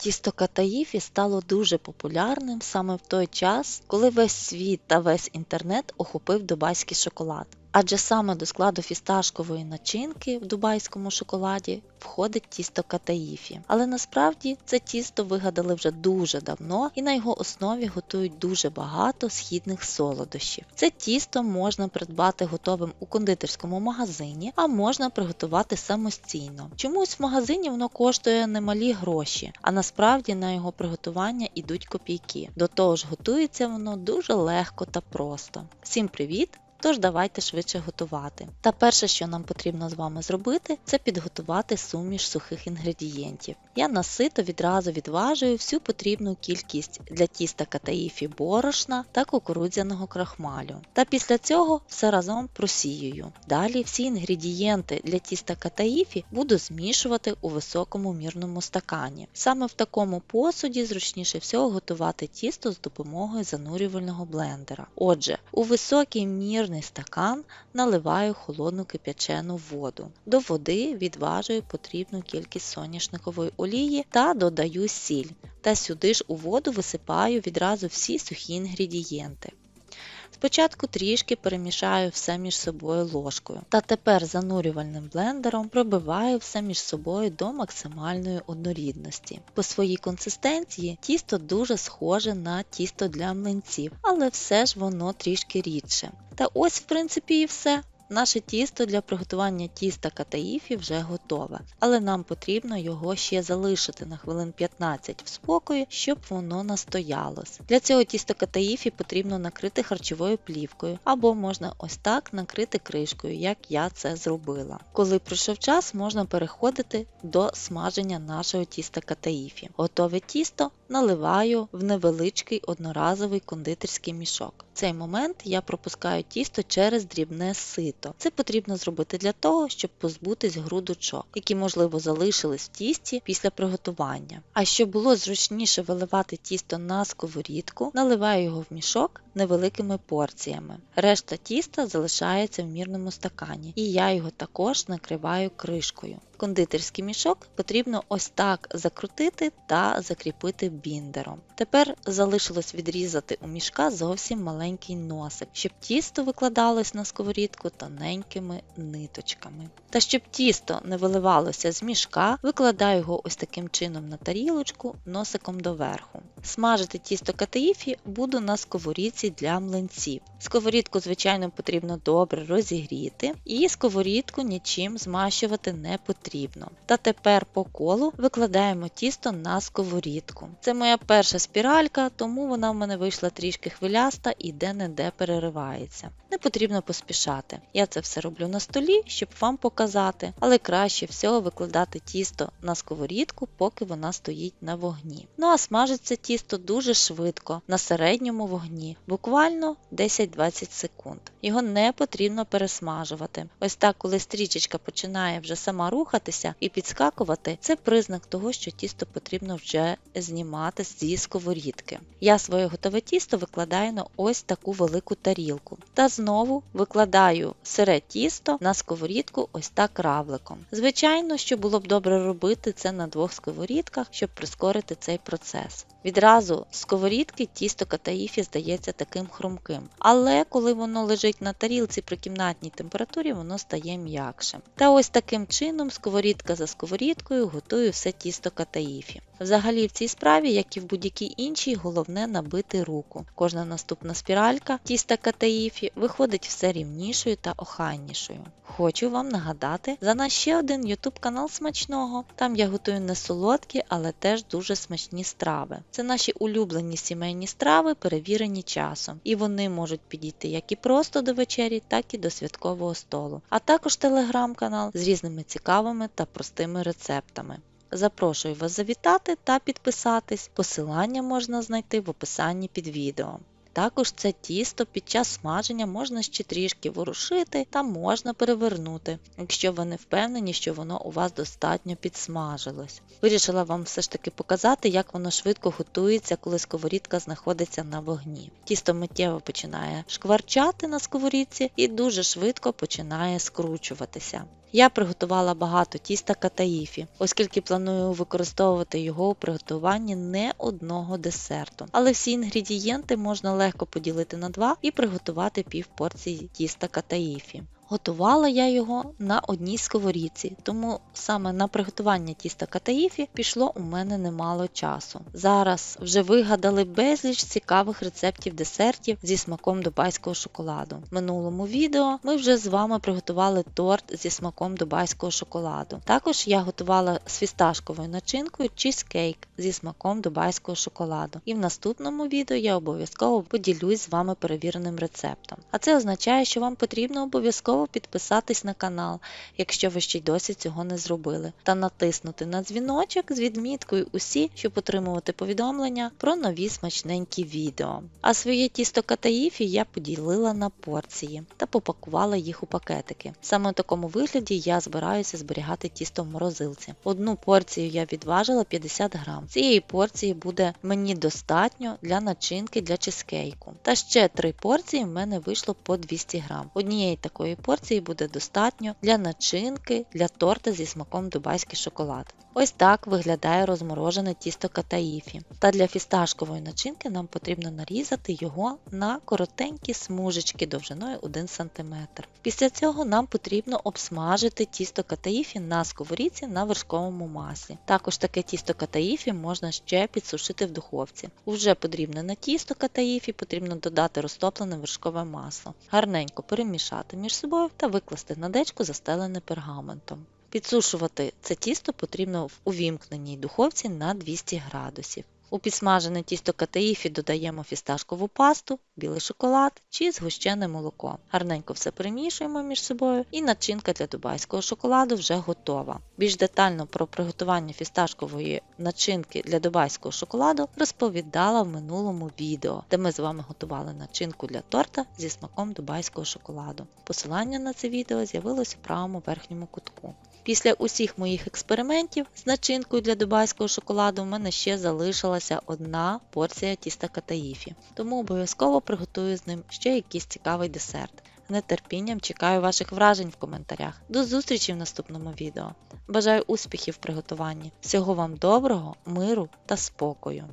Тісто катаїфі стало дуже популярним саме в той час, коли весь світ та весь інтернет охопив дубайський шоколад. Адже саме до складу фісташкової начинки в дубайському шоколаді входить тісто катаїфі. Але насправді це тісто вигадали вже дуже давно і на його основі готують дуже багато східних солодощів. Це тісто можна придбати готовим у кондитерському магазині, а можна приготувати самостійно. Чомусь в магазині воно коштує немалі гроші, а насправді на його приготування ідуть копійки. До того ж, готується воно дуже легко та просто. Всім привіт! Тож давайте швидше готувати. Та перше, що нам потрібно з вами зробити, це підготувати суміш сухих інгредієнтів. Я насито відразу відважую всю потрібну кількість для тіста катаїфі борошна та кукурудзяного крахмалю. Та після цього все разом просіюю. Далі всі інгредієнти для тіста катаїфі буду змішувати у високому мірному стакані. Саме в такому посуді зручніше всього готувати тісто з допомогою занурювального блендера. Отже, у високий мір жирний стакан наливаю холодну кип'ячену воду. До води відважую потрібну кількість соняшникової олії та додаю сіль. Та сюди ж у воду висипаю відразу всі сухі інгредієнти. Спочатку трішки перемішаю все між собою ложкою, та тепер занурювальним блендером пробиваю все між собою до максимальної однорідності. По своїй консистенції тісто дуже схоже на тісто для млинців, але все ж воно трішки рідше. Та ось, в принципі, і все. Наше тісто для приготування тіста катаїфі вже готове, але нам потрібно його ще залишити на хвилин 15 в спокої, щоб воно настоялось. Для цього тісто катаїфі потрібно накрити харчовою плівкою, або можна ось так накрити кришкою, як я це зробила. Коли пройшов час, можна переходити до смаження нашого тіста катаїфі. Готове тісто наливаю в невеличкий одноразовий кондитерський мішок. В цей момент я пропускаю тісто через дрібне сито. Це потрібно зробити для того, щоб позбутись грудочок, які, можливо, залишились в тісті після приготування. А щоб було зручніше виливати тісто на сковорідку, наливаю його в мішок невеликими порціями. Решта тіста залишається в мірному стакані, і я його також накриваю кришкою. Кондитерський мішок потрібно ось так закрутити та закріпити біндером. Тепер залишилось відрізати у мішка зовсім маленький носик, щоб тісто викладалось на сковорідку тоненькими ниточками. Та щоб тісто не виливалося з мішка, викладаю його ось таким чином на тарілочку носиком доверху. Смажити тісто катаїфі буду на сковорідці для млинців. Сковорідку, звичайно, потрібно добре розігріти, і сковорідку нічим змащувати не потрібно. Та тепер по колу викладаємо тісто на сковорідку. Це моя перша спіралька, тому вона в мене вийшла трішки хвиляста і де-не-де переривається. Не потрібно поспішати. Я це все роблю на столі, щоб вам показати, але краще всього викладати тісто на сковорідку, поки вона стоїть на вогні. Ну а смажиться тісто дуже швидко, на середньому вогні, буквально 10-20 секунд. Його не потрібно пересмажувати. Ось так, коли стрічечка починає вже сама рухатися і підскакувати, це признак того, що тісто потрібно вже знімати зі сковорідки. Я своє готове тісто викладаю на ось таку велику тарілку. Та знову викладаю сире тісто на сковорідку ось так равликом. Звичайно, що було б добре робити це на двох сковорідках, щоб прискорити цей процес. Відразу з сковорідки тісто катаїфі здається таким хрумким, але коли воно лежить на тарілці при кімнатній температурі, воно стає м'якшим. Та ось таким чином сковорідка за сковорідкою готую все тісто катаїфі. Взагалі в цій справі, як і в будь-якій іншій, головне набити руку. Кожна наступна спіралька тіста катаїфі виходить все рівнішою та охайнішою. Хочу вам нагадати за наш ще один YouTube канал смачного. Там я готую не солодкі, але теж дуже смачні страви. Це наші улюблені сімейні страви, перевірені часом, і вони можуть підійти як і просто до вечері, так і до святкового столу, а також телеграм-канал з різними цікавими та простими рецептами. Запрошую вас завітати та підписатись. Посилання можна знайти в описанні під відео. Також це тісто під час смаження можна ще трішки ворушити та можна перевернути, якщо ви не впевнені, що воно у вас достатньо підсмажилось. Вирішила вам все ж таки показати, як воно швидко готується, коли сковорідка знаходиться на вогні. Тісто миттєво починає шкварчати на сковорідці і дуже швидко починає скручуватися. Я приготувала багато тіста катаїфі, оскільки планую використовувати його у приготуванні не одного десерту. Але всі інгредієнти можна легко поділити на два і приготувати пів порції тіста катаїфі. Готувала я його на одній сковорідці, тому саме на приготування тіста катаїфі пішло у мене немало часу. Зараз вже вигадали безліч цікавих рецептів десертів зі смаком дубайського шоколаду. В минулому відео ми вже з вами приготували торт зі смаком дубайського шоколаду. Також я готувала з фісташковою начинкою чізкейк зі смаком дубайського шоколаду. І в наступному відео я обов'язково поділюсь з вами перевіреним рецептом. А це означає, що вам потрібно обов'язково підписатись на канал, якщо ви ще й досі цього не зробили, та натиснути на дзвіночок з відміткою усі, щоб отримувати повідомлення про нові смачненькі відео. А своє тісто катаїфі я поділила на порції та попакувала їх у пакетики. Саме в такому вигляді я збираюся зберігати тісто в морозилці. Одну порцію я відважила 50 грам. Цієї порції буде мені достатньо для начинки для чизкейку. Та ще три порції в мене вийшло по 200 грам. Однієї такої порції буде достатньо для начинки для торта зі смаком дубайський шоколад. Ось так виглядає розморожене тісто катаїфі. Та для фісташкової начинки нам потрібно нарізати його на коротенькі смужечки довжиною 1 см. Після цього нам потрібно обсмажити тісто катаїфі на сковорідці на вершковому маслі. Також таке тісто катаїфі можна ще підсушити в духовці. У вже подрібнене тісто катаїфі потрібно додати розтоплене вершкове масло, гарненько перемішати між собою та викласти на дечку застелене пергаментом. Підсушувати це тісто потрібно в увімкненій духовці на 200 градусів. У підсмажене тісто катаїфі додаємо фісташкову пасту, білий шоколад чи згущене молоко. Гарненько все перемішуємо між собою і начинка для дубайського шоколаду вже готова. Більш детально про приготування фісташкової начинки для дубайського шоколаду розповідала в минулому відео, де ми з вами готували начинку для торта зі смаком дубайського шоколаду. Посилання на це відео з'явилось у правому верхньому кутку. Після усіх моїх експериментів з начинкою для дубайського шоколаду в мене ще залишилася одна порція тіста катаїфі, тому обов'язково приготую з ним ще якийсь цікавий десерт. З нетерпінням чекаю ваших вражень в коментарях. До зустрічі в наступному відео. Бажаю успіхів в приготуванні. Всього вам доброго, миру та спокою!